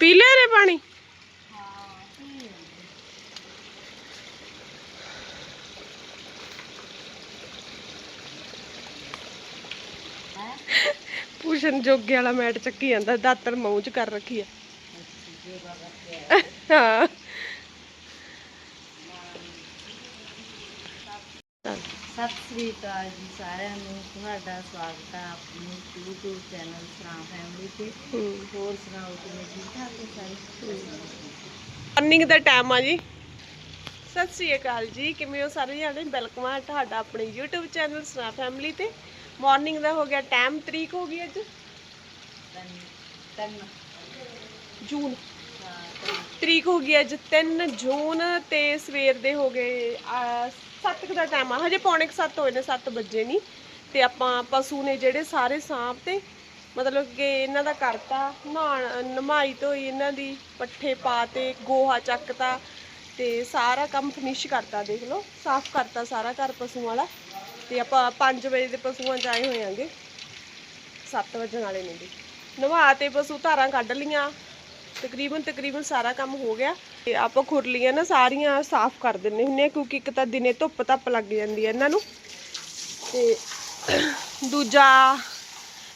ਪੀ ਲਿਆ ਰੇ ਪਾਣੀ? ਪੂਸ਼ਨ ਜੋਗੇ ਵਾਲਾ ਮੈਟ ਚੱਕੀ ਜਾਂਦਾ ਦਾਤਰ ਮੂੰਹ ਚ ਕਰ ਰੱਖੀ ਆ। ਹਾਂ। ਸਤਿ ਸ੍ਰੀ ਅਕਾਲ ਜੀ ਸਾਰਿਆਂ ਨੂੰ ਤੁਹਾਡਾ ਸਵਾਗਤ ਹੈ ਆਪਣੇ YouTube ਚੈਨਲ ਸਰਾਂ ਫੈਮਿਲੀ ਤੇ। ਹੋਰ ਸੁਣਾਓ ਕਿਵੇਂ ਠੀਕ ਠਾਕ ਹੋ ਸਾਰੇ? ਮਾਰਨਿੰਗ ਦਾ ਟਾਈਮ ਆ ਜੀ। ਸਤਿ ਸ੍ਰੀ ਅਕਾਲ ਜੀ ਕਿਵੇਂ ਹੋ ਸਾਰੇ ਜਾਣੇ? ਵੈਲਕਮ ਆ ਤੁਹਾਡਾ ਆਪਣੇ YouTube ਚੈਨਲ ਸਨਾ ਫੈਮਿਲੀ ਤੇ। ਮਾਰਨਿੰਗ ਦਾ ਹੋ ਗਿਆ ਟਾਈਮ ਤਰੀਕ ਹੋ ਗਈ ਅੱਜ? ਜੂਨ। ਤਰੀਕ ਹੋ ਗਈ ਅੱਜ 3 ਜੂਨ ਤੇ ਸਵੇਰ ਦੇ ਹੋ ਗਏ 7 ਦਾ ਟਾਈਮ ਆ। ਹਜੇ ਪੌਣੇ 7 ਹੋਏ ਨੇ 7 ਵਜੇ ਨਹੀਂ ਤੇ ਆਪਾਂ ਪਸ਼ੂ ਨੇ ਜਿਹੜੇ ਸਾਰੇ ਸਾਂਭ ਤੇ, ਮਤਲਬ ਕਿ ਇਹਨਾਂ ਦਾ ਕਰਤਾ, ਨਹਾਣ, ਨਮਾਈ ਧੋਈ ਇਹਨਾਂ ਦੀ, ਪੱਠੇ ਪਾਤੇ, ਗੋਹਾ ਚੱਕਤਾ, ਤੇ ਸਾਰਾ ਕੰਮ ਫਿਨਿਸ਼ ਕਰਤਾ, ਦੇਖ ਲਓ। ਸਾਫ਼ ਕਰਤਾ ਸਾਰਾ ਘਰ ਪਸ਼ੂਆਂ ਵਾਲਾ। ਤੇ ਆਪਾਂ 5 ਵਜੇ ਦੇ ਪਸ਼ੂਆਂ ਚ ਆਏ ਹੋਏ ਆਂਗੇ। 7 ਵਜਣ ਵਾਲੇ ਨੇ ਜੀ। ਨਵਾ ਤੇ ਪਸ਼ੂ ਧਾਰਾਂ ਕੱਢ ਲੀਆਂ ਤਕਰੀਬਨ ਤਕਰੀਬਨ ਸਾਰਾ ਕੰਮ ਹੋ ਗਿਆ। ਤੇ ਆਪਾਂ ਖੁਰਲੀਆਂ ਨਾ, ਸਾਰੀਆਂ ਸਾਫ਼ ਕਰ ਦਿੰਨੇ ਹੁੰਨੇ ਆ ਕਿਉਂਕਿ ਇੱਕ ਤਾਂ ਦਿਨੇ ਧੁੱਪ ਧੱਪ ਲੱਗ ਜਾਂਦੀ ਹੈ ਇਹਨਾਂ ਨੂੰ। ਤੇ ਦੂਜਾ,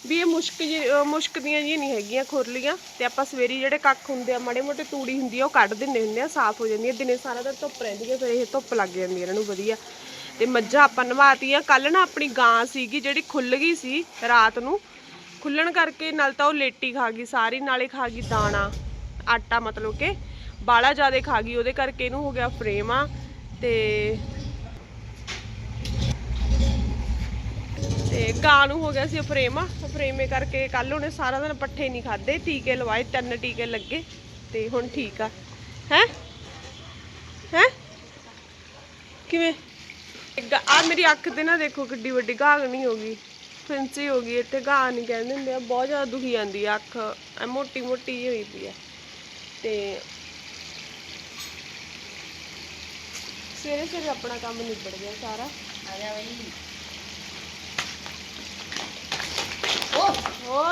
ਵੀ ਇਹ ਮੁਸ਼ਕ ਜੀ, ਮੁਸ਼ਕ ਦੀਆਂ ਜੀ ਨਹੀਂ ਹੈਗੀਆਂ ਖੁਰਲੀਆਂ ਤੇ ਆਪਾਂ ਸਵੇਰੀ ਜਿਹੜੇ ਕੱਖ ਹੁੰਦੇ ਆ, ਮਾੜੇ ਮੋਟੇ ਤੂੜੀ ਹੁੰਦੀ ਆ, ਉਹ ਕੱਢ ਦਿੰਨੇ ਹੁੰਨੇ ਆ, ਸਾਫ਼ ਹੋ ਜਾਂਦੀ ਹੈ ਦਿਨੇ ਸਾਰਾ ਦਿਨ ਧੁੱਪ ਰਹਿੰਦੀ ਹੈ ਫਿਰ ਇਹ ਧੁੱਪ ਲੱਗ ਜਾਂਦੀ ਹੈ ਇਹਨਾਂ ਨੂੰ ਵਧੀਆ। ਤੇ ਮੱਝਾਂ ਆਪਾਂ ਨਵਾਤੀਆਂ। ਕੱਲ ਨਾ ਆਪਣੀ ਗਾਂ ਸੀਗੀ, ਜਿਹੜੀ ਖੁੱਲ ਗਈ ਸੀ ਰਾਤ ਨੂੰ। ਖੁੱਲਣ ਕਰਕੇ ਨਾਲ ਤਾਂ ਉਹ ਲੇਟੀ ਖਾ ਗਈ, ਸਾਰੀ, ਨਾਲੇ ਖਾ ਗਈ ਦਾਣਾ, ਆਟਾ ਮਤਲਬ ਕਿ। ਬਾਲਾ ਜ਼ਿਆਦਾ ਖਾ ਗਈ, ਉਹਦੇ ਕਰਕੇ ਇਹਨੂੰ ਹੋ ਗਿਆ ਫਰੇਮ ਆ ਤੇ ਤੇ ਗਾਂ ਨੂੰ ਹੋ ਗਿਆ ਸੀ ਫਰੇਮ ਫਰੇਮੇ ਕਰਕੇ ਕੱਲ ਉਹਨੇ ਸਾਰਾ ਦਿਨ ਪੱਠੇ ਨਹੀਂ ਖਾਦੇ ਟੀਕੇ ਲਵਾਏ, ਤਿੰਨ ਟੀਕੇ ਲੱਗੇ ਤੇ ਹੁਣ ਠੀਕ ਆ। ਹੈ? ਹੈ? ਕਿਵੇਂ? ਆ ਮੇਰੀ ਅੱਖ ਤੇ ਨਾ ਦੇਖੋ ਕਿੱਡੀ ਵੱਡੀ ਘਾਗਣੀ ਹੋ ਗਈ। ਫਿੰਸੀ ਹੋ ਗਈ, ਇੱਥੇ ਘਾਹ ਨਹੀਂ ਕਹਿੰਦੇ ਹੁੰਦੇ ਆ, ਬਹੁਤ ਜ਼ਿਆਦਾ ਦੁਖੀ ਜਾਂਦੀ ਆ ਅੱਖ। ਐ ਮੋਟੀ ਮੋਟੀ ਜਿਹੀ ਹੋਈ ਪਈ ਆ। ਤੇ ਸਵੇਰੇ ਸਵੇਰੇ ਆਪਣਾ ਕੰਮ ਨਿਬੜ ਗਿਆ ਸਾਰਾ। ਆ ਜਾ ਬਈ। ਓ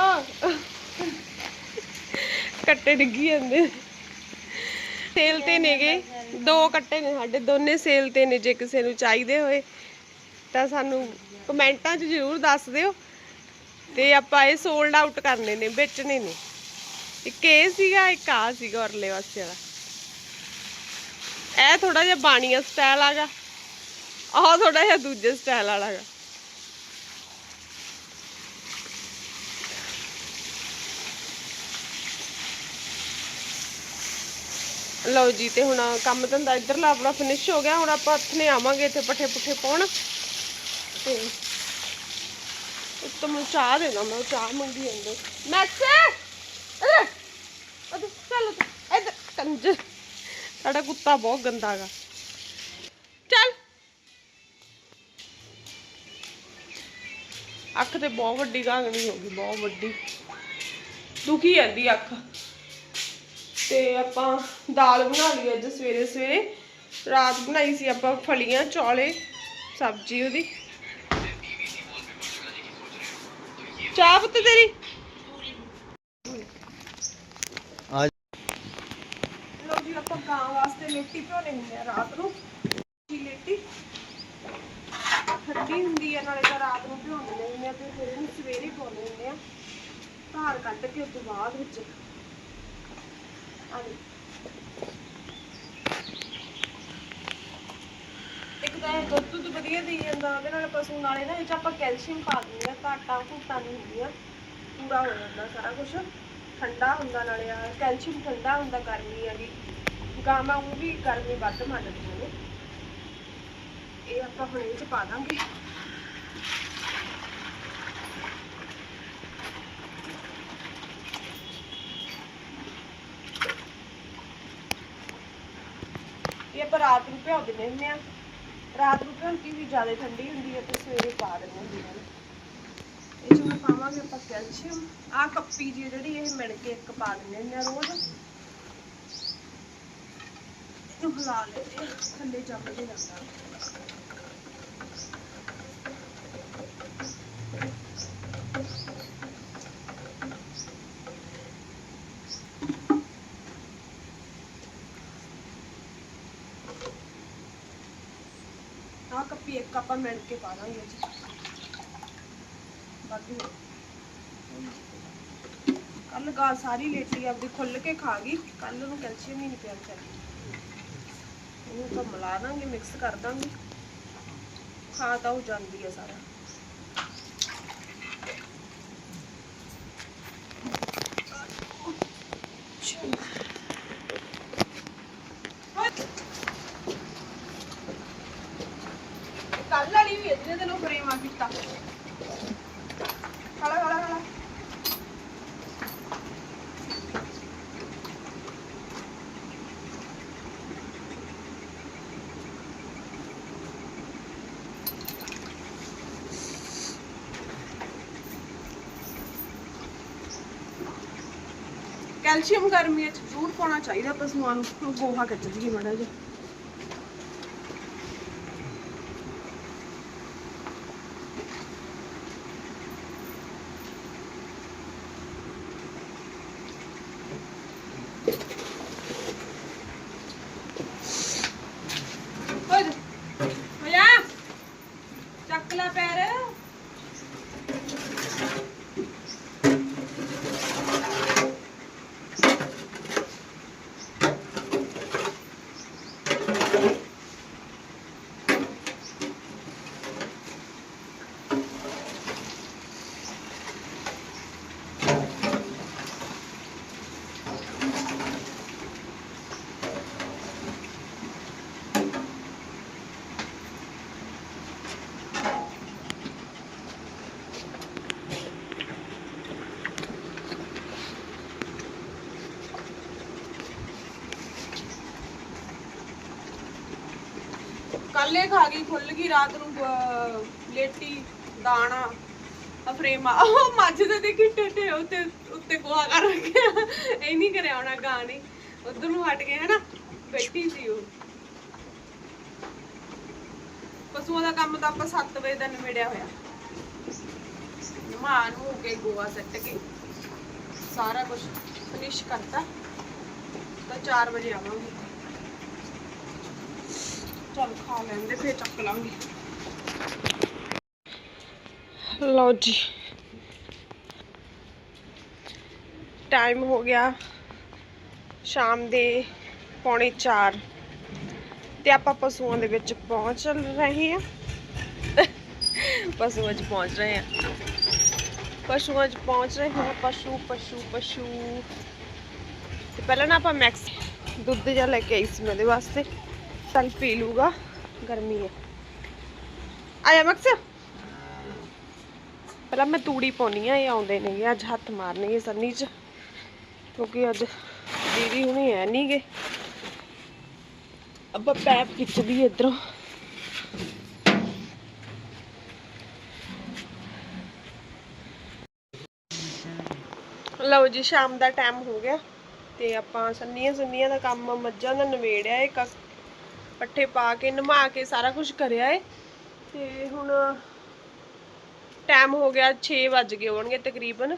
ਕੱਟੇ ਡਿੱਗੀ ਜਾਂਦੇ। ਸੇਲ ਤੇ ਨੇਗੇ ਦੋ ਕੱਟੇ ਨੇ ਸਾਡੇ ਦੋਨੇ ਸੇਲ ਤੇ ਨੇ ਜੇ ਕਿਸੇ ਨੂੰ ਚਾਹੀਦੇ ਹੋਏ। ਤਾਂ ਸਾਨੂੰ ਕਮੈਂਟਾਂ 'ਚ ਜ਼ਰੂਰ ਦੱਸ ਦਿਓ। ਤੇ ਆਪਾਂ ਇਹ ਸੋਲਡ ਆਊਟ ਕਰਨੇ ਨੇ ਵੇਚਣੇ ਨੇ। ਇੱਕ ਇਹ ਸੀਗਾ ਇੱਕ ਆ ਸੀਗਾ ਔਰਲੇ ਵਾਸਤੇ ਵਾਲਾ। ਇਹ ਥੋੜਾ ਜਿਹਾ ਬਾਣੀਆ ਸਟਾਈਲ ਆਗਾ ਆਹ ਥੋੜਾ ਜਿਹਾ ਦੂਜੇ ਸਟਾਈਲ ਵਾਲਾ ਲਓ ਜੀ, ਤੇ ਹੁਣ ਕੰਮ ਧੰਦਾ ਇੱਧਰਲਾ ਆਪਣਾ ਫਿਨਿਸ਼ ਹੋ ਗਿਆ। ਹੁਣ ਆਪਾਂ ਹੱਥਨੇ ਆਵਾਂਗੇ, ਇੱਥੇ ਪੱਠੇ ਪੁੱਠੇ ਪਾਉਣ। ਤੇ ਉੱਤੋਂ ਮੈਨੂੰ ਚਾਹ ਦੇਣਾ ਮੈਂ ਚਾਹ ਮੰਗੀ ਅੰਦਰ। ਮੈਕਸ ਅਰੇ ਅਦ ਚੱਲ ਉੱਧਰ, ਇੱਧਰ ਕੰਜ ਸਾਡਾ ਕੁੱਤਾ ਬਹੁਤ ਗੰਦਾ ਗਾ ਚੱਲ। ਅੱਖ ਤੇ ਬਹੁਤ ਵੱਡੀ ਗਾਂਗਣੀ ਹੋ ਗਈ, ਬਹੁਤ ਵੱਡੀ। ਦੁਖੀ ਜਾਂਦੀ ਅੱਖ। ਤੇ ਆਪਾਂ ਦਾਲ ਬਣਾ ਲਈ ਅੱਜ ਸਵੇਰੇ ਸਵੇਰੇ। ਰਾਤ ਬਣਾਈ ਸੀ ਆਪਾਂ ਫਲੀਆਂ, ਚੌਲੇ, ਸਬਜ਼ੀ ਉਹਦੀ। ਚਾਹ ਪੁੱਤ ਤੇਰੀ ਆ ਲੋ ਜੀ ਆਪਾਂ ਗਾਂ ਵਾਸਤੇ ਲੇਟੀ ਭਿਓਨੇ ਹੁੰਦੇ ਆ ਰਾਤ ਨੂੰ। ਲੇਟੀ। ਠੰਡੀ ਹੁੰਦੀ ਹੈ ਨਾਲੇ ਤਾਂ ਰਾਤ ਨੂੰ ਭਿਉਂਦੇ ਹੁੰਦੇ ਆ ਤੇ ਫਿਰ ਇਹਨੂੰ ਸਵੇਰੇ ਪਾਉਂਦੇ ਹੁੰਦੇ ਆ। ਧਾਰ ਕੱਢ ਕੇ ਉਸ ਤੋਂ ਬਾਅਦ ਵਿੱਚ। ਆ ਇੱਕ ਤਾਂ ਇਹ ਦੁੱਧ ਦੁੱਧ ਵਧੀਆ ਦੇਈ ਜਾਂਦਾ, ਉਹਦੇ ਨਾਲ ਪਸ਼ੂ ਨਾਲੇ ਨਾ ਇਹ 'ਚ ਆਪਾਂ ਕੈਲਸ਼ੀਅਮ ਪਾ ਦਿੰਦੇ ਆ, ਘਾਟਾ ਘੂਟਾ ਨਹੀਂ ਹੁੰਦੀਆਂ। ਪੂਰਾ ਹੋ ਜਾਂਦਾ ਸਾਰਾ ਕੁਝ ਠੰਡਾ ਹੁੰਦਾ ਨਾਲੇ ਆ, ਕੈਲਸ਼ੀਅਮ ਠੰਡਾ ਹੁੰਦਾ ਗਰਮੀ ਆ ਜੀ ਗਾਵਾਂ ਉਹ ਵੀ ਗਰਮੀ ਵੱਧ ਮੰਨਦੀਆਂ ਨੇ ਇਹ ਆਪਾਂ ਹੁਣ ਇਹ 'ਚ ਪਾ ਦਾਂਗੇ। ਇਹ ਆਪਾਂ ਰਾਤ ਨੂੰ ਭਿਓ ਦਿੰਦੇ ਹੁੰਦੇ ਆ। ਰਾਤ ਨੂੰ ਭਿਉਂਤੀ ਵੀ ਜ਼ਿਆਦਾ ਠੰਡੀ ਹੁੰਦੀ ਹੈ ਤੇ ਸਵੇਰੇ ਪਾ ਦਿੰਦੇ ਹੁੰਦੇ ਆ। ਇਹ 'ਚ ਮੈਂ ਪਾਵਾਂਗੇ ਆਪਾਂ ਕੈਲਸ਼ੀਅਮ। ਆ ਕੱਪੀ ਜੀ ਜਿਹੜੀ ਇਹ ਮਿਣ ਕੇ ਇੱਕ ਪਾ ਦਿੰਦੇ ਹੁੰਦੇ ਆ ਰੋਜ਼। तो एक कप्पा मिल के पा बाकी कल गाल सारी लेटी ली खुल के खा गई। कल तो कैल्शियम ही नहीं पैन चाहिए ਇਹਨੂੰ ਤਾਂ ਮਿਲਾ ਦਾਂਗੇ ਮਿਕਸ ਕਰ ਦਾਂਗੇ। ਖਾ ਤਾਂ ਉਹ ਜਾਂਦੀ ਹੈ ਸਾਰਾ ਕੱਲ ਵਾਲੀ ਵੀ ਇਹਦੇ ਤੈਨੂੰ ਫਰੇਮ ਆ ਕੀਤਾ ਖੜਾ ਖੜਾ ਖੜਾ ਕੈਲਸ਼ੀਅਮ ਗਰਮੀ ਚ ਜ਼ਰੂਰ ਪਾਉਣਾ ਚਾਹੀਦਾ ਪਸ਼ੂਆਂ ਨੂੰ। ਗੋਹਾ ਕੱਢਦੀ ਜੀ ਮਾੜਾ ਜਿਹਾ ਓਏ ਹੋਇਆ ਚੱਕ ਲੈ ਪੈਰ ਕੱਲ ਖਾ ਗਈ ਖੁੱਲ ਗਈ ਰਾਤ ਨੂੰ ਅਹ, ਲੇਟੀ ਦਾਣਾ ਅਫਰੇਮਾ। ਉਹ ਮੱਝ ਦੇ ਦੇਖੀ ਟੇਟੇ ਉੱਤੇ ਉੱਤੇ ਗੋਹਾ ਕਰ ਰੱਖਿਆ। ਇਹ ਨਹੀਂ ਕਰਿਆ ਹੋਣਾ ਗਾਂ ਨੇ। ਉਧਰ ਨੂੰ ਹਟ ਗਏ ਹਨਾ? ਬੈਠੀ ਸੀ ਉਹ। ਪਸ਼ੂਆਂ ਦਾ ਕੰਮ ਤਾਂ ਆਪਾਂ 7 ਵਜੇ ਦਾ ਨਿਬੜਿਆ ਹੋਇਆ। ਮਾਨ ਨੂੰ ਹੋ ਕੇ ਗੋਆ ਸੱਟ ਕੇ। ਸਾਰਾ ਕੁਝ ਫਿਨਿਸ਼ ਕਰਤਾ। ਤਾਂ 4 ਵਜੇ ਆਵਾਂਗੇ। ਚੱਲ ਖਾ ਲੈਂਦੇ, ਫੇਰ ਚੱਕ ਲਾਂਗੇ ਲਓ ਜੀ। ਟਾਈਮ ਹੋ ਗਿਆ ਸ਼ਾਮ ਦੇ ਪੌਣੇ 4 ਤੇ ਆਪਾਂ ਪਸ਼ੂਆਂ ਦੇ ਵਿੱਚ ਪਹੁੰਚ ਰਹੇ ਹਾਂ। ਪਸ਼ੂਆਂ 'ਚ ਪਹੁੰਚ ਰਹੇ ਹਾਂ। ਪਸ਼ੂਆਂ 'ਚ ਪਹੁੰਚ ਰਹੇ ਹਾਂ। ਪਸ਼ੂ ਪਸ਼ੂ ਪਸ਼ੂ। ਤੇ ਪਹਿਲਾਂ ਨਾ ਆਪਾਂ ਮੈਕਸ ਦੁੱਧ ਜਿਹਾ ਲੈ ਕੇ ਆਈ ਸੀ ਮੇਰੇ ਵਾਸਤੇ। ਚੱਲ ਪੀ ਲੂਗਾ, ਗਰਮੀ ਹੈ। ਆਇਆ ਮਕਸ ਪਹਿਲਾਂ ਮੈਂ ਤੂੜੀ ਪਾਉਣੀ ਆ, ਇਹ ਆਉਂਦੇ ਨਹੀਂ ਅੱਜ ਹੱਥ ਮਾਰਨਗੇ ਸੰਨੀ ਚ, ਕਿਉਂਕਿ ਅੱਜ ਦੀਦੀ ਹੁਣੀ ਹੈ ਨਹੀਂਗੇ ਅੱਬਾ ਪੈਪ ਖਿੱਚਦੀ ਇਧਰੋਂ। ਲਓ ਜੀ, ਸ਼ਾਮ ਦਾ ਟਾਈਮ ਹੋ ਗਿਆ ਤੇ ਆਪਾਂ ਸੰਨੀਆਂ ਸੰਨੀਆਂ ਦਾ ਕੰਮ ਮੱਝਾਂ ਦਾ ਨਵੇੜਿਆ ਏ ਕ- ਪੱਠੇ ਪਾ ਕੇ ਨਮਾ ਕੇ ਸਾਰਾ ਕੁਝ ਕਰਿਆ ਏ। ਤੇ ਹੁਣ ਟਾਈਮ ਹੋ ਗਿਆ 6 ਵੱਜ ਗਏ ਹੋਣਗੇ ਤਕਰੀਬਨ।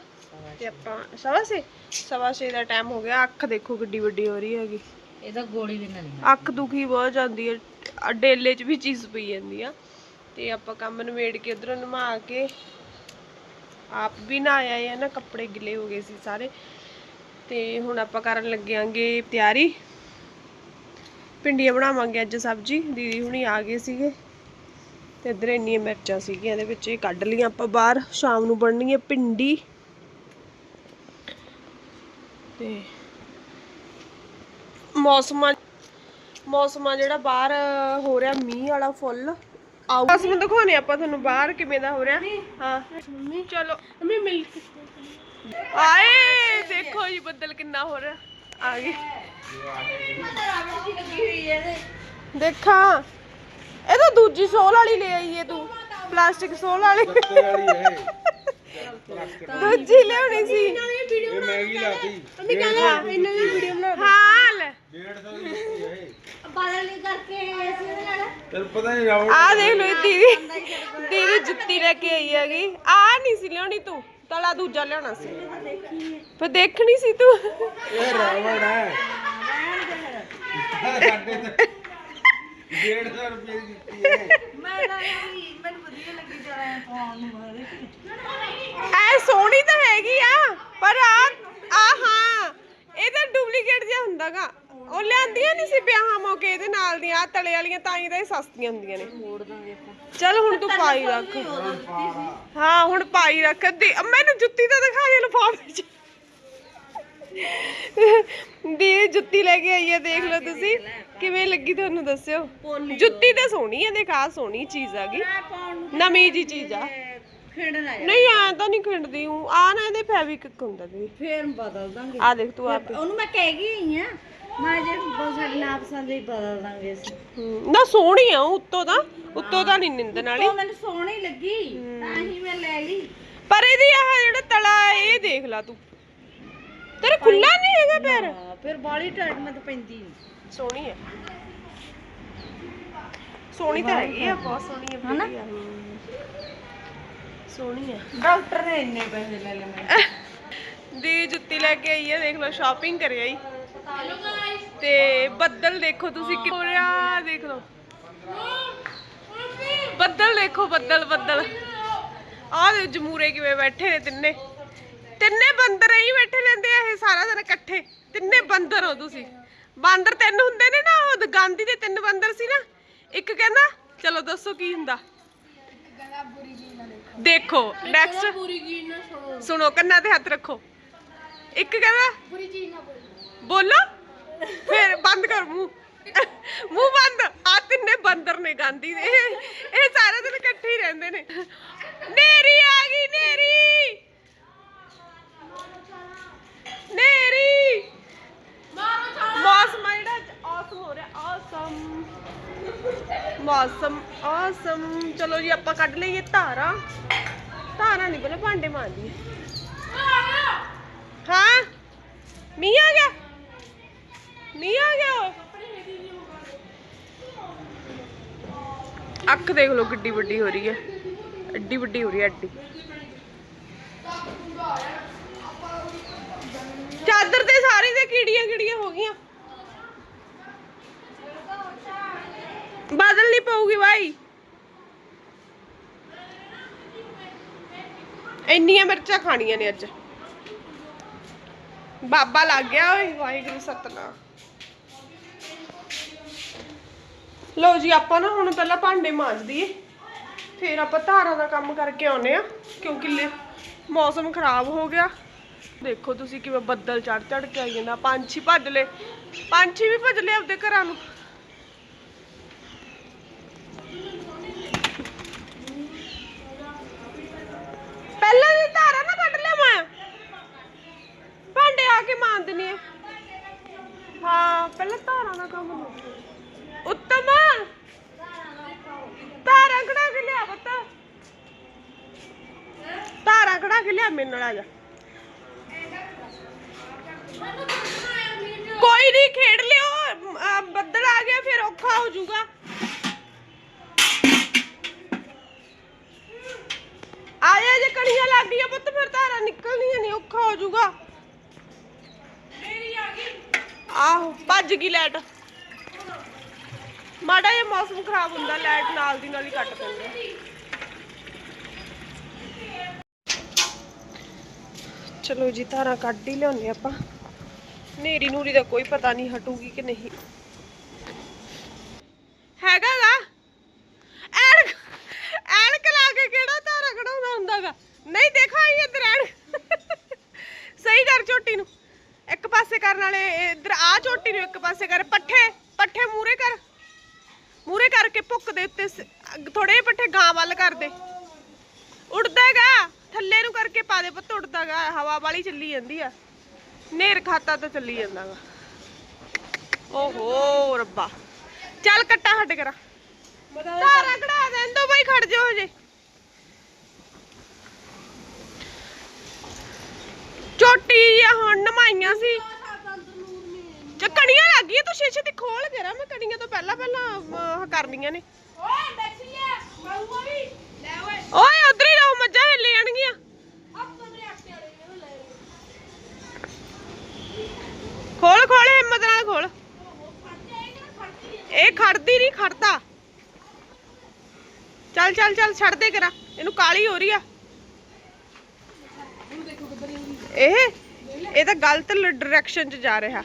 ਤੇ ਆਪਾਂ ਸਵਾ ਛੇ? ਸਵਾ ਛੇ ਦਾ ਟਾਈਮ ਹੋ ਗਿਆ। ਅੱਖ ਦੇਖੋ ਕਿੱਡੀ ਵੱਡੀ ਹੋ ਰਹੀ ਹੈਗੀ। ਇਹਦਾ ਗੋਲੀ ਵੀ ਨਹੀਂ ਅੱਖ ਦੁਖੀ ਬਹੁਤ ਜਾਂਦੀ ਹੈ ਡੇਲੇ 'ਚ ਵੀ ਚੀਜ਼ ਪਈ ਜਾਂਦੀ ਆ। ਤੇ ਆਪਾਂ ਕੰਮ ਨਵੇੜ ਕੇ ਉਧਰੋਂ ਨਮਾ ਕੇ ਆਪ ਵੀ ਨਾ ਆਏ ਆ ਨਾ ਕੱਪੜੇ ਗਿੱਲੇ ਹੋ ਗਏ ਸੀ ਸਾਰੇ। ਤੇ ਹੁਣ ਆਪਾਂ ਕਰਨ ਲੱਗਿਆਂਗੇ ਤਿਆਰੀ। ਭਿੰਡੀਆਂ ਬਣਾਵਾਂਗੇ ਅੱਜ ਸਬਜ਼ੀ। ਦੀਦੀ ਹੁਣੀ ਆ ਗਏ ਸੀਗੇ ਤੇ ਇਧਰ ਇੰਨੀਆਂ ਮਿਰਚਾਂ ਸੀਗੀਆਂ ਇਹਦੇ ਵਿੱਚ ਇਹ ਕੱਢ ਲਈਆਂ ਆਪਾਂ ਬਾਹਰ। ਸ਼ਾਮ ਨੂੰ ਬਣਨੀ ਹੈ ਭਿੰਡੀ। ਤੇ ਮੌਸਮਾਂ ਮੌਸਮਾਂ ਜਿਹੜਾ ਬਾਹਰ ਹੋ ਰਿਹਾ ਮੀਂਹ ਵਾਲਾ ਫੁੱਲ। ਆਉ ਮੌਸਮ ਦਿਖਾਉਣੇ ਆਪਾਂ ਤੁਹਾਨੂੰ ਬਾਹਰ ਕਿਵੇਂ ਦਾ ਹੋ ਰਿਹਾ। ਹਾਂ। ਮੰਮੀ ਚਲੋ। ਮੰਮੀ ਮਿਲ ਆਏ! ਦੇਖੋ ਜੀ ਬੱਦਲ ਕਿੰਨਾ ਹੋ ਰਿਹਾ। ਆ ਗਏ ਦੇਖਾਂ ਇਹ ਤਾਂ ਦੂਜੀ ਸੋਲ ਵਾਲੀ ਲੈ ਆਈ ਏ ਤੂੰ ਪਲਾਸਟਿਕ ਸੋਲ ਵਾਲੀ ਦੂਜੀ ਲਿਆਉਣੀ ਸੀ ਇਹ ਮਹਿੰਗੀ ਲਾਤੀ ਮੰਮੀ ਕਹਿੰਦਾ ਇਹਨਾਂ ਦੀ ਵੀਡੀਓ ਬਣਾ ਹਾਂ ਲੈ 150 ਦੀ ਦਿੱਤੀ ਇਹ ਬਦਲ ਕਰਕੇ ਅਸੀਂ ਉਹਦੇ ਨਾਲ ਤੈਨੂੰ ਪਤਾ ਨਹੀਂ ਰਾਉਣ ਆ ਦੇਖ ਲੋ ਦੀਦੀ ਦੀਦੀ ਜੁੱਤੀ ਲੈ ਕੇ ਆਈ ਹੈਗੀ ਆ ਨਹੀਂ ਸੀ ਲਿਆਉਣੀ ਤੂੰ ਤਲਾ ਦੂਜਾ ਲਿਆਉਣਾ ਸੀ। ਫਿਰ ਦੇਖਣੀ ਸੀ ਤੂੰ। ਇਹ ਰਾਵਣ ਹੈ। ਸਾਡੇ ਤੇ 150 ਰੁਪਏ ਦੀ ਦਿੱਤੀ ਇਹ ਮੈਂ ਤਾਂ ਵੀ ਮੈਨੂੰ ਵਧੀਆ ਲੱਗੀ ਜਰਾ ਐ ਪਾਉਣ ਨੂੰ ਮਾਰੇ ਐ ਸੋਹਣੀ ਤਾਂ ਹੈਗੀ ਆ ਪਰ ਆ ਆ ਹਾਂ ਇਹ ਤਾਂ ਡੁਪਲੀਕੇਟ ਜਿਹਾ ਹੁੰਦਾਗਾ। ਉਹ ਲਿਆਂਦੀਆਂ ਨਹੀਂ ਸੀ ਵਿਆਹਾਂ ਮੌਕੇ ਇਹਦੇ ਨਾਲ ਦੀਆਂ ਆਹ ਤਲੇ ਵਾਲੀਆਂ ਤਾਂ ਹੀ ਤਾਂ ਇਹ ਸਸਤੀਆਂ ਹੁੰਦੀਆਂ ਨੇ। ਮੋੜ ਦਾਂਗੇ ਆਪਾਂ ਚੱਲ ਹੁਣ ਤੂੰ ਪਾਈ ਰੱਖ। ਹਾਂ ਹੁਣ ਪਾਈ ਰੱਖ। ਦੀ ਮੈਨੂੰ ਜੁੱਤੀ ਤਾਂ ਦਿਖਾ ਦੇ ਲਫਾਫੇ ਚ। ਦੀ ਜੁੱਤੀ ਲੈ ਕੇ ਆਈ ਹੈ ਦੇਖ ਲਓ ਤੁਸੀਂ। ਕਿਵੇਂ ਲੱਗੀ ਤੁਹਾਨੂੰ ਦੱਸਿਓ? ਜੁੱਤੀ ਤਾਂ ਸੋਹਣੀ ਹੈ ਦੇਖ ਸੋਹਣੀ ਚੀਜ਼ ਆ ਗਈ। ਨਵੀਂ ਜੀ ਚੀਜ਼ ਆ। ਖੇਡਣ ਆਇਆ। ਨਹੀਂ ਆ ਤਾਂ ਨਹੀਂ ਖਿੰਡਦੀ ਹੂੰ। ਆ ਨਾ ਇਹਦੇ ਫੈਬਰਿਕ ਹੁੰਦਾ ਵੀ ਫੇਰ ਬਦਲ ਦਾਂਗੇ। ਆ ਦੇਖ ਤੂੰ ਆਪ ਉਹਨੂੰ ਮੈਂ ਕਹਿ ਗਈ ਹੋਈ ਆ ਮੈਂ ਜੇ ਬਹੁਤ ਸਾਡੇ ਨਾਲ ਪਸੰਦ ਹੀ ਬਦਲ ਦਾਂਗੇ ਅਸੀਂ। ਹੂੰ, ਨਾ ਸੋਹਣੀ ਆ ਉਹ ਉੱਤੋਂ ਦਾ ਉੱਤੋਂ ਦਾ ਨਹੀਂ ਨਿੰਦਣ ਵਾਲੀ। ਉਹ ਮੈਨੂੰ ਸੋਹਣੀ ਲੱਗੀ ਤਾਂ ਹੀ ਮੈਂ ਲੈ ਲਈ। ਪਰ ਇਹਦੀ ਆਹ ਜਿਹੜਾ ਤਲਾ ਇਹ ਦੇਖ ਲਾ ਤੂੰ। ਤੇਰਾ ਖੁੱਲਾ ਨਹੀਂ ਹੈਗਾ ਪੈਰ। ਹਾਂ ਫਿਰ ਬਾਲੀ ਟਾਈਟ ਮੈਂ ਤਾਂ ਪੈਂਦੀ ਨਹੀਂ ਸੋਹਣੀ ਹੈ ਸੋਹਣੀ ਤਾਂ ਹੈਗੀ ਆ ਬਹੁਤ ਸੋਹਣੀ ਹੈ ਵਧੀਆ ਹੂੰ। ਸੋਹਣੀ ਹੈ ਡਾਕਟਰ ਨੇ ਇੰਨੇ ਪੈਸੇ ਲੈ ਲਏ ਮੇਰੇ ਦੀ ਜੁੱਤੀ ਲੈ ਕੇ ਆਈ ਹੈ ਦੇਖ ਲਓ ਸ਼ਾਪਿੰਗ ਕਰ ਆਈ ਤੇ ਬੱਦਲ ਦੇਖੋ ਤੁਸੀਂ ਕਿ ਹੋ ਰਿਹਾ ਦੇਖ ਲਓ। ਬੱਦਲ ਦੇਖੋ ਬੱਦਲ ਬੱਦਲ। ਆਹ ਦੇ ਜਮੂਰੇ ਕਿਵੇਂ ਬੈਠੇ ਨੇ ਤਿੰਨੇ। ਤਿੰਨੇ ਬੰਦਰ ਹੀ ਬੈਠੇ ਲੈਂਦੇ ਆ ਇਹ ਸਾਰਾ ਦਿਨ ਇਕੱਠੇ। ਤਿੰਨੇ ਬੰਦਰ ਹੋ ਤੁਸੀਂ। ਬਾਂਦਰ ਤਿੰਨ ਹੁੰਦੇ ਨੇ ਨਾ ਉਹ ਗਾਂਧੀ ਦੇ ਤਿੰਨ ਬੰਦਰ ਸੀ ਨਾ। ਇੱਕ ਕਹਿੰਦਾ ਚਲੋ ਦੱਸੋ ਕੀ ਹੁੰਦਾ। ਦੇਖੋ ਨੈਕਸਟ ਸੁਣੋ। ਕੰਨਾਂ ਤੇ ਹੱਥ ਰੱਖੋ। ਇੱਕ ਕਹਿੰਦਾ ਬੁਰੀ ਚੀਜ਼ ਨਾ ਬੋਲੋ। ਫਿਰ ਬੰਦ ਕਰ ਮੂੰਹ। ਮੂੰਹ ਬੰਦ। ਆ ਤਿੰਨੇ ਬੰਦਰ ਨੇ ਗਾਂਧੀ ਦੇ। ਇਹ ਸਾਰਾ ਦਿਨ ਇਕੱਠੇ ਹੀ ਰਹਿੰਦੇ ਨੇ। ਨੇਰੀ ਆ ਗਈ ਨੇਰੀ ਨੇਰੀ ਮੌਸਮ ਆ ਜਿਹੜਾ ਔਸਮ ਹੋ ਰਿਹਾ ਔਸਮ ਮੌਸਮ ਔਸਮ ਚਲੋ ਜੀ ਆਪਾਂ ਕੱਢ ਲਈਏ ਧਾਰਾਂ ਧਾਰਾਂ ਨਹੀਂ ਬਲੇ ਭਾਂਡੇ ਮਾਂਦੀ ਹਾਂ ਮੀਂਹ ਆ ਗਿਆ ਮੀਂਹ ਆ ਗਿਆ ਅੱਖ ਦੇਖ ਲਓ ਕਿੱਡੀ ਵੱਡੀ ਹੋ ਰਹੀ ਹੈ ਐਡੀ ਵੱਡੀ ਹੋ ਰਹੀ ਹੈ ਐਡੀ ਚਾਦਰ ਤੇ ਸਾਰੀ ਤੇ ਕੀੜੀਆਂ ਕੀੜੀਆਂ ਹੋ ਗਈਆਂ ਬਦਲਣੀ ਪਊਗੀ ਭਾਈ ਇੰਨੀਆਂ ਮਿਰਚਾਂ ਖਾਣੀਆਂ ਨੇ ਅੱਜ ਬਾਬਾ ਲੱਗ ਗਿਆ ਓਏ ਵਾਹਿਗੁਰੂ ਸਤਨਾਮ ਲਓ ਜੀ ਆਪਾਂ ਨਾ ਹੁਣ ਪਹਿਲਾਂ ਭਾਂਡੇ ਮਾਂਜ ਦਈਏ ਫਿਰ ਆਪਾਂ ਧਾਰਾਂ ਦਾ ਕੰਮ ਕਰਕੇ ਆਉਨੇ ਆ ਕਿਉਂਕਿ ਲੇ- ਮੌਸਮ ਖਰਾਬ ਹੋ ਗਿਆ ਦੇਖੋ ਤੁਸੀਂ ਕਿਵੇਂ ਬੱਦਲ ਚੜ ਚੜ ਕੇ ਆਈ ਜਾਂਦਾ ਪੰਛੀ ਭੱਜ ਲਏ ਪੰਛੀ ਵੀ ਭੱਜ ਲਏ ਆਪਦੇ ਘਰਾਂ ਨੂੰ ਪਹਿਲਾਂ ਦੀ ਧਾਰਾਂ ਨਾ ਕੱਢ ਲਿਆ ਮੈਂ ਭਾਂਡੇ ਆ ਕੇ ਮਾਂਜ ਦਿੰਨੀ ਆ ਹਾਂ ਪਹਿਲਾਂ ਧਾਰਾਂ ਦਾ ਕੰਮ ਦੇਖੋ ਉੱਤਮ ਧਾਰਾਂ ਕਢਾ ਕੇ ਲਿਆ ਪੁੱਤ ਧਾਰਾਂ ਕਢਾ ਆ ਜਾ। ਕੋਈ ਨਹੀਂ ਖੇਡ ਲਿਓ। ਬੱਦਲ ਆ ਗਿਆ ਫਿਰ ਔਖਾ ਹੋ ਜਾਊਗਾ। ਆ ਜਾ ਕਣੀਆਂ ਲੱਗ ਗਈਆਂ ਪੁੱਤ ਫਿਰ ਧਾਰਾਂ ਨਿਕਲਣੀਆਂ ਨਹੀਂ ਔਖਾ ਹੋ ਜਾਊਗਾ। ਆਹੋ ਭੱਜ ਗਈ ਲਾਈਟ। ਮਾੜਾ ਜਿਹਾ ਮੌਸਮ ਖਰਾਬ ਹੁੰਦਾ ਲਾਈਟ ਨਾਲ ਦੀ ਨਾਲ ਹੀ ਕੱਟ ਦਿੰਦੇ ਚਲੋ ਜੀ, ਧਾਰਾਂ ਕੱਢ ਹੀ ਲਿਆਉਂਦੇ ਆਪਾਂ। ਨੇਰੀ ਨੂਰੀ ਦਾ ਕੋਈ ਪਤਾ ਨਹੀਂ ਹਟੂਗੀ ਕਿ ਨਹੀਂ। ਹੈਗਾ ਗਾ। ਐਨਕ ਲਾ ਕੇ ਕਿਹੜਾ ਧਾਰਾ ਕਢਾਉਂਦਾ ਹੁੰਦਾਗਾ ਨਹੀਂ, ਦੇਖੋ ਆਈ ਇੱਧਰ ਐਨਕ। ਸਹੀ ਕਰ ਝੋਟੀ ਨੂੰ। ਇੱਕ ਪਾਸੇ ਕਰਨ ਵਾਲੇ, ਇੱਧਰ ਆ ਝੋਟੀ ਨੂੰ ਇੱਕ ਪਾਸੇ ਕਰ। ਪੱਠੇ ਪੱਠੇ ਮੂਰੇ ਕਰ। ਮੂਰੇ ਕਰਕੇ ਭੁੱਕ ਦੇ ਉੱਤੇ ਥੋੜੇ ਜਿਹੇ ਪੱਠੇ ਗਾਂ ਵੱਲ ਕਰ ਦੇ। ਉੜਦਾ ਥੱਲੇ ਨੂੰ ਕਰਕੇ ਪਾ ਦੇ ਪੁੱਤ ਉੜਦਾਗਾ ਹਵਾ ਵਾਲੀ ਚੱਲੀ ਜਾਂਦੀ ਆ। ਨੇਰ ਖਾਤਾ ਤਾਂ ਚੱਲੀ ਜਾਂਦਾਗਾ। ਓਹੋ, ਰੱਬਾ। ਚੱਲ ਕੱਟਾ ਹੱਡ ਕਰਾ। ਧਾਰਾ ਕਢਾ ਦੇਣ ਦੋ ਬਈ ਖੜ ਜਾਓ ਹਜੇ। ਚੋਟੀ ਆ ਹੁਣ ਨਮਾਈਆਂ ਸੀ। ਚ ਕਣੀਆਂ ਲੱਗ ਗਈਆਂ, ਤੂੰ ਸ਼ੀਸ਼ੇ ਤੇ ਖੋਲ ਕਰਾ ਮੈਂ ਕਣੀਆਂ ਤੋਂ ਪਹਿਲਾਂ ਪਹਿਲਾਂ ਆਹ ਕਰਨੀਆਂ ਨੇ। ਓਏ ਛੱਡ ਦੇ ਕਰਾ। ਇਹਨੂੰ ਕਾਲੀ ਹੋ ਰਹੀ ਆ। ਇਹ ਇਹ ਤਾਂ ਗਲਤ ਡਾਇਰੈਕਸ਼ਨ 'ਚ ਜਾ ਰਿਹਾ।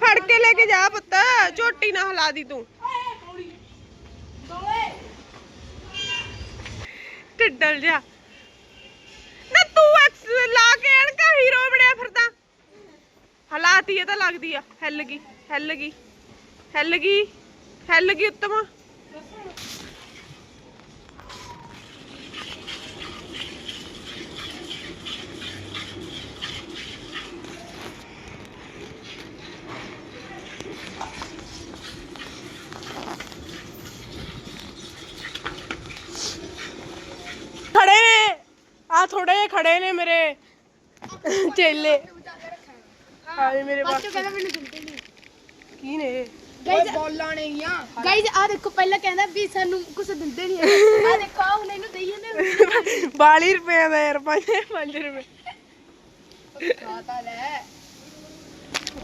ਫੜ ਕੇ ਲੈ ਕੇ ਜਾ ਪੁੱਤ, ਝੋਟੀ ਨਾ ਹਿਲਾ ਦੀ ਤੂੰ। ਢਿੱਡਲ ਜਾ ਨਾ ਤੂੰ ਐਕਸ ਲਾ ਕੇ ਐਨਕਾ ਹੀਰੋ ਬਣਿਆ ਫਿਰਦਾ। ਹਲਾਤੀ ਇਹ ਤਾਂ ਲੱਗਦੀ ਆ। ਹਿੱਲ ਗਈ ਹਿੱਲ ਗਈ ਹਿੱਲ ਗਈ ਹਿੱਲ ਗਈ, ਉੱਤਮ ਖੜੇ ਨੇ ਆ ਥੋੜੇ ਜਿਹੇ ਖੜੇ ਨੇ ਮੇਰੇ ਚੇਲੇ। ਹਾਂ ਮੇਰੇ ਪਾਸ ਚੋਂ ਕਹਿੰਦਾ ਮੈਨੂੰ ਦਿੰਦੇ ਨਹੀਂ। ਕੀ ਨੇ? ਗਾਇਜ਼ ਬੋਲਾਂ ਨੇ ਆ ਗਾਇਜ਼ ਆ ਦੇਖੋ ਪਹਿਲਾਂ ਕਹਿੰਦਾ ਵੀ ਸਾਨੂੰ ਕੁਝ ਦਿੰਦੇ ਨਹੀਂ ਆ ਦੇਖੋ ਆ ਹੁਣ ਇਹਨੂੰ ਦੇਈ ਜਾਂਦੇ 42 ਰੁਪਏ ਦਾ ਯਾਰ 5 5 ਰੁਪਏ। ਖਾਤਾ ਲੈ।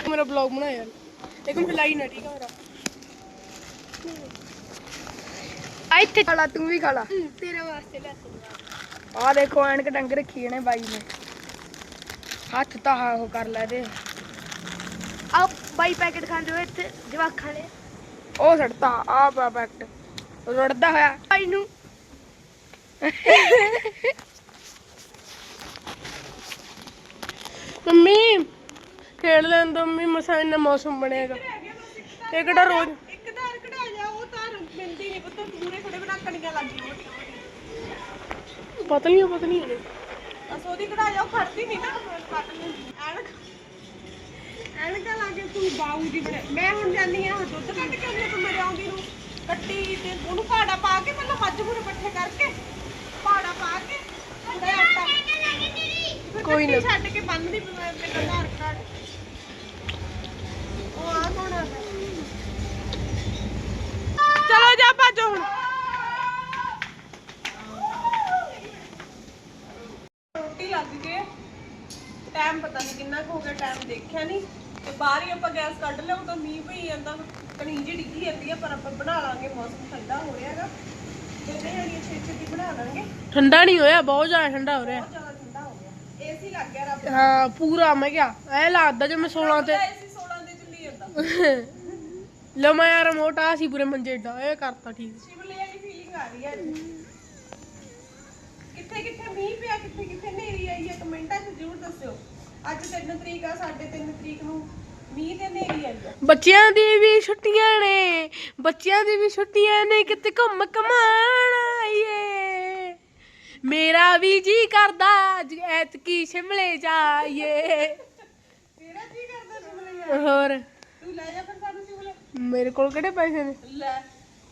ਮੇਰਾ ਬਲੌਗ ਬਣਾ ਯਾਰ। ਇੱਕ ਮਿੰਟ ਲਾਈ ਨਾ ਠੀਕ ਆ ਮੇਰਾ। ਆ ਇੱਥੇ ਖਾਲਾ ਤੂੰ ਵੀ ਖਾਲਾ ਤੇਰੇ ਵਾਸਤੇ ਲੈ ਆ। ਦੇਖੋ ਐਨਕ ਡੰਗ ਰੱਖੀ ਨੇ ਬਾਈ ਨੇ। ਹੱਥ ਤਾਂ ਉਹ ਕਰ ਲੈ ਦੇ ਆ ਬਾਈ ਪੈਕੇਟ ਖਾਂਦੇ ਹੋਏ ਇੱਥੇ ਜਵਾਖਾਂ ਨੇ ਉਹ ਸੜਤਾ ਆ ਪਰਫੈਕਟ ਰੜਦਾ ਹੋਇਆ। ਬਾਈ ਨੂੰ। ਮੰਮੀ ਖੇਡ ਲੈਣ ਦੋ ਮੰਮੀ ਮਸਾ ਇੰਨਾ ਮੌਸਮ ਬਣੇਗਾ ਇਹ ਕਿਹੜਾ ਰੋਜ਼ ਇੱਕ ਧਾਰ ਕਢਾ ਜਾ ਉਹ ਧਾਰ ਮਿਲਦੀ ਨਹੀਂ ਪੁੱਤ ਪੂਰੇ ਥੋੜੇ ਬਣਾ ਕਣੀਆਂ ਲੱਗ। ਗਈਆਂ ਪਤਾ ਨਹੀਂ ਪਤਾ ਨਹੀਂ ਬਸ ਉਹਦੀ ਕਢਾ ਜਾ ਉਹ ਖੜਦੀ ਨਹੀਂ ਨਾ। ਕੱਟ ਐਨਕ ਐਨਕਾਂ ਲਾ ਕੇ ਤੂੰ ਬਾਊ ਦੀ ਬਣਾ। ਮੈਂ ਹੁਣ ਜਾਂਦੀ ਆ ਦੁੱਧ ਕੱਢ ਕੇ ਉਹਨੇ ਤੂੰ ਮੇਰੇ ਆਉਂਦੀ ਨੂੰ। ਕੱਟੀ ਤੇ ਉਹਨੂੰ ਪਾੜਾ ਪਾ ਕੇ ਪਹਿਲਾਂ ਮੱਝ ਮੂਰੇ ਇਕੱਠੇ ਕਰਕੇ ਪਾੜਾ ਪਾ ਕੇ ਕੋਈ ਨਾ। ਛੱਡ ਕੇ ਬੰਨਦੀ ਮੈਂ ਮੇਰੇ ਆਧਾਰ ਕਾਰਡ ਉਹ ਆ ਕੌਣ ਆ ਚਲੋ ਜਾ ਭਾਜੋ ਹੁਣ ਰੋਟੀ ਲੱਗ ਗਈ ਟਾਈਮ ਪਤਾ ਨਹੀਂ ਕਿੰਨਾ ਕੁ ਹੋ ਗਿਆ ਟਾਈਮ ਦੇਖਿਆ ਨਹੀਂ ਤੇ ਬਾਹਰ ਹੀ ਆਪਾਂ ਗੈਸ ਕੱਢ ਲਿਆ ਉਦੋਂ ਮੀਂਹ ਪਈ ਜਾਂਦਾ ਕਣੀ ਜਿਹੀ ਡਿੱਗੀ ਜਾਂਦੀ ਆ ਪਰ ਆਪਾਂ ਬਣਾ ਲਾਂਗੇ ਮੌਸਮ ਠੰਡਾ ਹੋ ਰਿਹਾ ਹੈਗਾ ਤੇ ਜਿਹੜੀਆਂ ਛੇ ਛੇਤੀ ਬਣਾ ਲਾਂਗੇ ਠੰਡਾ ਨਹੀਂ ਹੋਇਆ ਬਹੁਤ ਜ਼ਿਆਦਾ ਠੰਡਾ ਹੋ ਰਿਹਾ। ਬਹੁਤ ਜ਼ਿਆਦਾ ਠੰਡਾ ਹੋ ਗਿਆ। ਏਸੀ ਲੱਗ ਗਿਆ ਰੱਬ ਹਾਂ ਪੂਰਾ ਮੈਂ ਕਿਹਾ ਐ ਲੱਗਦਾ ਜਿਵੇਂ 16 ਤੇ। ਏਸੀ 16 ਦੇ ਚੱਲੀ ਜਾਂਦਾ ਲਮਾ ਯਾਰ ਮੋਟਾ ਸੀ ਪੂਰੇ ਮੰਜੇ ਏਡਾ ਇਹ ਕਰਤਾ ਠੀਕ। ਸ਼ਿਮਲੇ ਵਾਲੀ ਫੀਲਿੰਗ ਆ ਰਹੀ ਹੈ ਕਿੱਥੇ ਕਿੱਥੇ ਮੀਂਹ ਪਿਆ ਕਿੱਥੇ ਕਿੱਥੇ ਹਨੇਰੀ ਆਈ ਹੈ ਕਮੈਂਟਾਂ 'ਚ ਜ਼ਰੂਰ ਦੱਸਿਓ। ਅੱਜ 3 ਤਰੀਕ ਆ ਸਾਡੇ 3 ਤਰੀਕ ਨੂੰ ਮੀਂਹ ਤੇ ਹਨੇਰੀ ਆਈ ਹੈ ਬੱਚਿਆਂ ਦੀ ਵੀ ਛੁੱਟੀਆਂ ਨੇ ਬੱਚਿਆਂ ਦੀ ਵੀ ਛੁੱਟੀਆਂ ਨੇ ਕਿਤੇ ਘੁੰਮ ਆਈਏ ਮੇਰਾ ਵੀ ਜੀ ਕਰਦਾ ਅੱਜ ਐਤਕੀ ਸ਼ਿਮਲੇ ਜਾਈਏ। ਤੇਰਾ ਕੀ ਕਰਦਾ ਸ਼ਿਮਲੇ ਯਾਰ? ਹੋਰ। ਤੂੰ ਲੈ ਜਾ ਫਿਰ ਸਾਨੂੰ ਸ਼ਿਮਲੇ। ਮੇਰੇ ਕੋਲ ਕਿਹੜੇ ਪੈਸੇ ਨੇ? ਲੈ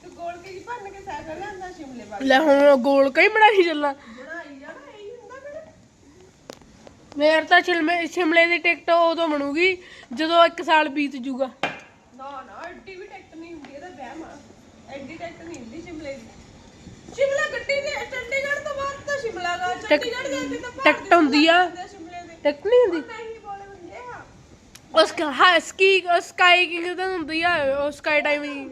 ਤੂੰ ਗੋਲ ਕੇ ਜੀ ਭੰਨ ਕੇ ਸਾਈਕਲ ਲਿਆਂਦਾ ਸ਼ਿਮਲੇ ਵਾਲੀ। ਲੈ ਹੁਣ ਗੋਲ ਕਈ ਬਣਾਈ ਚੱਲਾਂ। ਬਣਾਈ ਜਾਣਾ ਇਹੀ ਹੁੰਦਾ ਫਿਰ। ਮੇਰ ਤਾਂ ਸ਼ਿਮਲੇ ਸ਼ਿਮਲੇ ਦੀ ਟਿਕਟ ਉਦੋਂ ਬਣੂਗੀ ਜਦੋਂ 1 ਸਾਲ ਬੀਤ ਜੂਗਾ। ਨਾ ਨਾ ਐਡੀ ਵੀ ਟਿਕਟ ਨਹੀਂ ਹੁੰਦੀ ਇਹਦਾ ਵਹਿਮ ਆ। ਐਡੀ ਟਿਕਟ ਨਹੀਂ ਹੁੰਦੀ ਸ਼ਿਮਲੇ ਦੀ। ਸ਼ਿਮਲਾ ਗੱਡੀ ਦੇ ਚੰਡੀਗੜ੍ਹ ਤੋਂ ਬਾਅਦ ਤਾਂ ਸ਼ਿਮਲਾ ਦਾ ਚੰਡੀਗੜ੍ਹ ਜਾਂਦੇ ਤਾਂ ਭਾਰਤ ਟਿਕਟ ਹੁੰਦੀ ਆ। ਦੇ ਸ਼ਿਮਲੇ ਦੇ। ਟਿਕਟ ਨਹੀਂ ਹੁੰਦੀ। ਨਹੀਂ ਬੋਲੇ ਹੁੰਦੇ ਆ। ਉਸ ਹਾਂ ਸਕੀ ਸਕਾਈ ਕਿੰਗ ਤਾਂ ਹੁੰਦੀ ਆ ਉਹ ਸਕਾਈ ਡਾਈਵਿੰਗ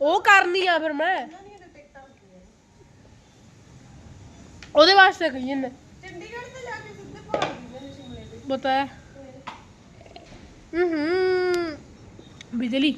ਉਹ ਕਰਨੀ ਆ ਫਿਰ ਮੈਂ। ਨਹੀਂ ਇਹਦੇ ਟਿਕਟਾਂ ਹੁੰਦੀਆਂ ਉਹਦੇ ਵਾਸਤੇ ਕਹੀ ਜਾਂਦਾ। ਚੰਡੀਗੜ੍ਹ ਤੇ ਜਾ ਕੇ ਸਿੱਧੇ ਭਾਰਤ ਦਿੰਦੇ ਨੇ ਸ਼ਿਮਲੇ ਦੇ। ਬਤਾ ਹੂੰ ਹੂੰ। ਬਿਜਲੀ।